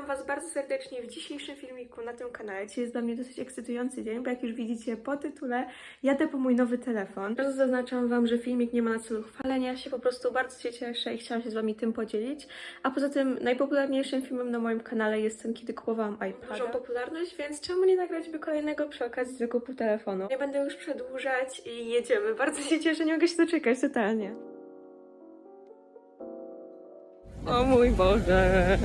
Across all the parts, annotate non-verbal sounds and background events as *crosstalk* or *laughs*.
witam Was bardzo serdecznie w dzisiejszym filmiku na tym kanale. Dzisiaj jest dla mnie dosyć ekscytujący dzień, bo jak już widzicie po tytule, jadę po mój nowy telefon. Teraz zaznaczam Wam, że filmik nie ma na celu chwalenia się, po prostu bardzo się cieszę i chciałam się z Wami tym podzielić. A poza tym najpopularniejszym filmem na moim kanale jest ten, kiedy kupowałam iPada. Dużą popularność, więc czemu nie nagrać by kolejnego przy okazji zakupu telefonu? Nie będę już przedłużać i jedziemy. Bardzo się cieszę, nie mogę się doczekać totalnie. O mój Boże!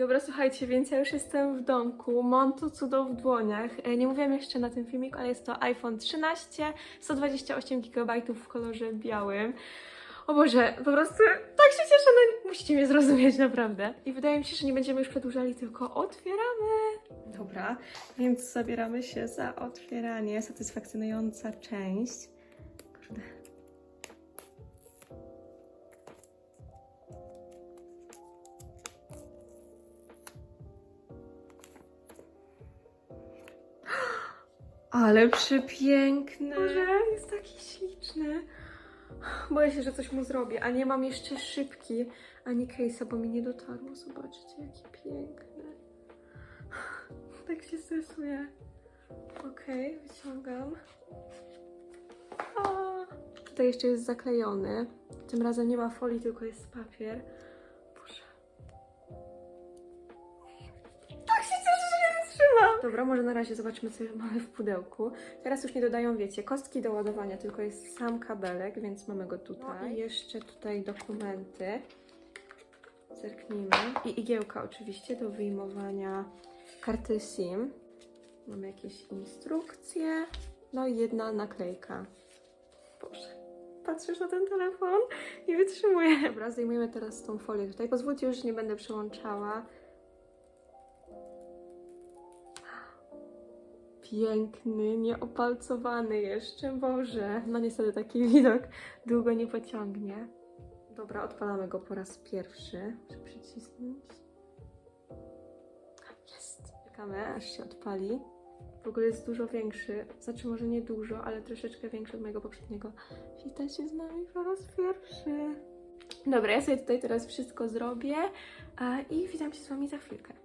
Dobra, słuchajcie, więc ja już jestem w domku, mam to cudo w dłoniach. E, Nie mówiłam jeszcze na tym filmiku, ale jest to iPhone 13, 128 GB w kolorze białym. O Boże, po prostu tak się cieszę, no musicie mnie zrozumieć, naprawdę. I wydaje mi się, że nie będziemy już przedłużali, tylko otwieramy. Dobra, więc zabieramy się za otwieranie. Satysfakcjonująca część. Kurde. Ale przepiękny. Boże, jest taki śliczny. Boję się, że coś mu zrobię, a nie mam jeszcze szybki ani case'a, bo mi nie dotarło. Zobaczcie, jaki piękny. Tak się stresuję. Okej, wyciągam. A, tutaj jeszcze jest zaklejony. Tym razem nie ma folii, tylko jest papier. Dobra, może na razie zobaczmy, co mamy w pudełku. Teraz już nie dodają, wiecie, kostki do ładowania, tylko jest sam kabelek, więc mamy go tutaj. I jeszcze tutaj dokumenty. Zerknijmy. I igiełka oczywiście do wyjmowania karty SIM. Mamy jakieś instrukcje. No i jedna naklejka. Boże, patrzysz na ten telefon i wytrzymuję. Dobra, zdejmujemy teraz tą folię tutaj. Pozwólcie już, nie będę przełączała. Piękny, nieopalcowany jeszcze, Boże. No niestety taki *laughs* widok długo nie pociągnie. Dobra, odpalamy go po raz pierwszy. Muszę przycisnąć. Jest. Czekamy, aż się odpali. W ogóle jest dużo większy. Znaczy może nie dużo, ale troszeczkę większy od mojego poprzedniego. Wita się z nami po raz pierwszy. Dobra, ja sobie tutaj teraz wszystko zrobię i witam się z Wami za chwilkę.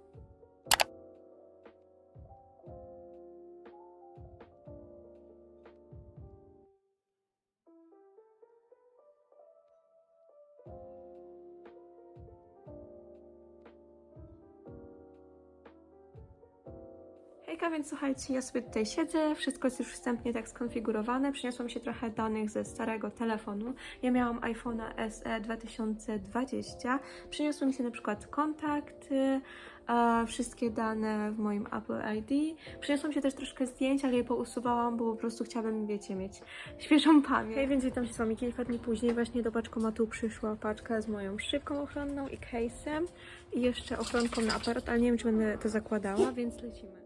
Więc słuchajcie, ja sobie tutaj siedzę, wszystko jest już wstępnie tak skonfigurowane. Przyniosłam się trochę danych ze starego telefonu. Ja miałam iPhone'a SE 2020. Przyniosły mi się na przykład kontakty, e, wszystkie dane w moim Apple ID. Przyniosłam się też troszkę zdjęć, ale je pousuwałam, bo po prostu chciałabym, wiecie, mieć świeżą pamięć. Hej, więc witam się z Wami kilka dni później. Właśnie do paczkomatu przyszła paczka z moją szybką ochronną i case'em i jeszcze ochronką na aparat, ale nie wiem, czy będę to zakładała, więc lecimy.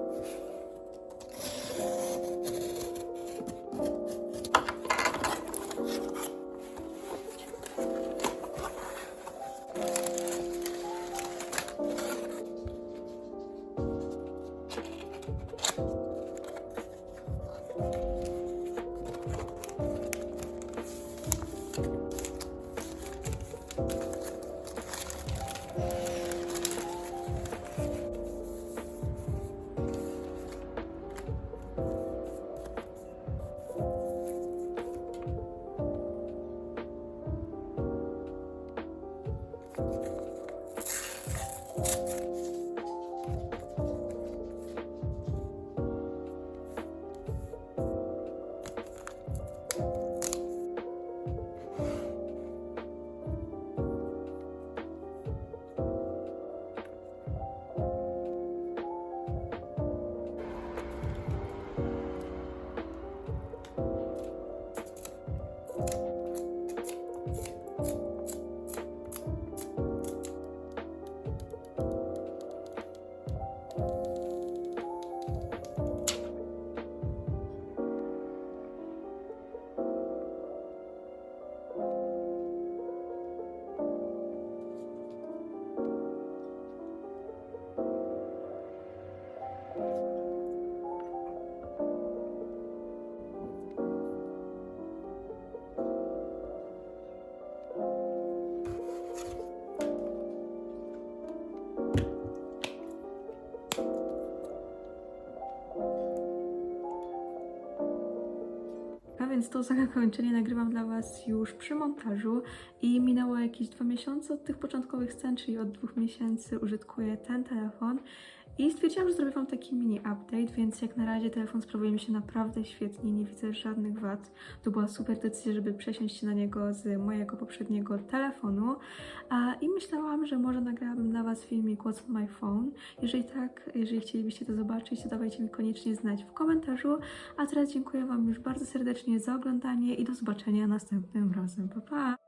to zakończenie nagrywam dla Was już przy montażu i minęło jakieś dwa miesiące od tych początkowych scen, czyli od dwóch miesięcy użytkuję ten telefon. I stwierdziłam, że zrobię Wam taki mini update, więc jak na razie telefon sprawuje mi się naprawdę świetnie, nie widzę żadnych wad. To była super decyzja, żeby przesiąść się na niego z mojego poprzedniego telefonu. I myślałam, że może nagrałabym dla Was filmik What's on my phone. Jeżeli tak, jeżeli chcielibyście to zobaczyć, to dawajcie mi koniecznie znać w komentarzu. A teraz dziękuję Wam już bardzo serdecznie za oglądanie i do zobaczenia następnym razem. Pa, pa!